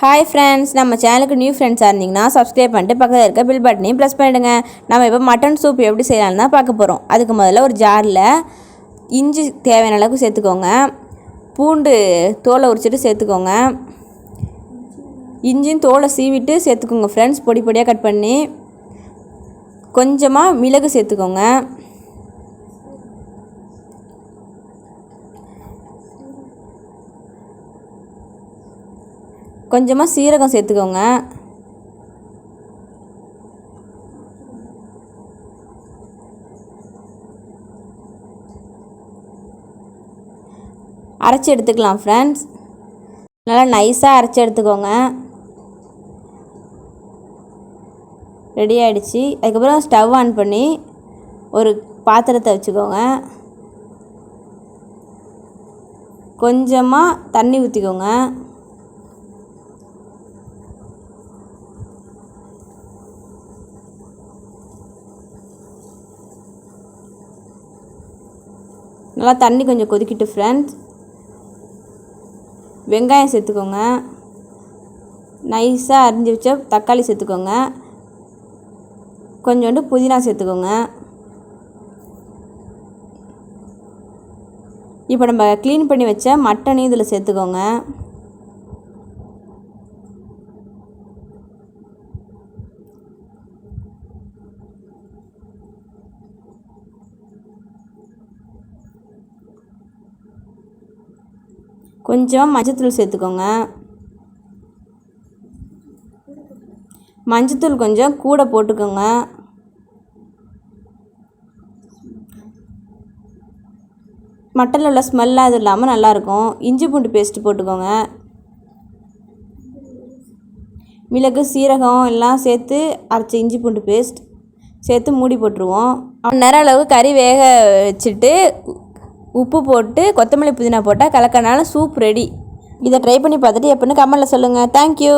Hi friends நம்ம சேனலுக்கு new ஃப்ரெண்ட்ஸாக இருந்தீங்கன்னா சப்ஸ்கிரைப் பண்ணிட்டு பக்கத்தில் இருக்க பில் பட்டனையும் ப்ரெஸ் பண்ணிவிடுங்க நம்ம இப்போ மட்டன் சூப் எப்படி செய்யலாம்னு தான் பார்க்க போகிறோம் அதுக்கு முதல்ல ஒரு ஜாரில் இஞ்சி தேவையான அளவுக்கு சேர்த்துக்கோங்க. பூண்டு தோலை உரிச்சிட்டு சேர்த்துக்கோங்க. இஞ்சியும் தோலை சீவிட்டு சேர்த்துக்கோங்க ஃப்ரெண்ட்ஸ் பொடி பொடியாக கட் பண்ணி கொஞ்சமாக மிளகு சேர்த்துக்கோங்க. கொஞ்சமாக சீரகம் சேர்த்துக்கோங்க. அரைச்சி எடுத்துக்கலாம் ஃப்ரெண்ட்ஸ் நல்லா நைஸாக அரைச்சி எடுத்துக்கோங்க. ரெடி ஆகிடுச்சி அதுக்கப்புறம் ஸ்டவ் ஆன் பண்ணி ஒரு பாத்திரத்தை வச்சுக்கோங்க. கொஞ்சமாக தண்ணி ஊற்றிக்கோங்க நல்லா தண்ணி கொஞ்சம் கொதிக்கிட்டு ஃப்ரெண்ட்ஸ் வெங்காயம் சேர்த்துக்கோங்க. நைஸாக அரிஞ்சு வச்ச தக்காளி சேர்த்துக்கோங்க. கொஞ்சோண்டு புதினா சேர்த்துக்கோங்க. இப்போ நம்ம க்ளீன் பண்ணி வச்ச மட்டனையும் இதில் சேர்த்துக்கோங்க. கொஞ்சம் மஞ்சத்தூள் சேர்த்துக்கோங்க. மஞ்சத்தூள் கொஞ்சம் கூட போட்டுக்கோங்க. மட்டனில் உள்ள ஸ்மெல்லாம் அது இல்லாமல் நல்லாயிருக்கும் இஞ்சி பூண்டு பேஸ்ட்டு போட்டுக்கோங்க. மிளகு சீரகம் எல்லாம் சேர்த்து அரைச்ச இஞ்சி பூண்டு பேஸ்ட் சேர்த்து மூடி போட்டுருவோம். நேரம் அளவு கறி வேக வச்சுட்டு உப்பு போட்டு கொத்தமல்லி புதினா போட்டால் கலக்கனால சூப் ரெடி இதை ட்ரை பண்ணி பார்த்துட்டு எப்படின்னு கமெண்டில் சொல்லுங்கள் தேங்க்யூ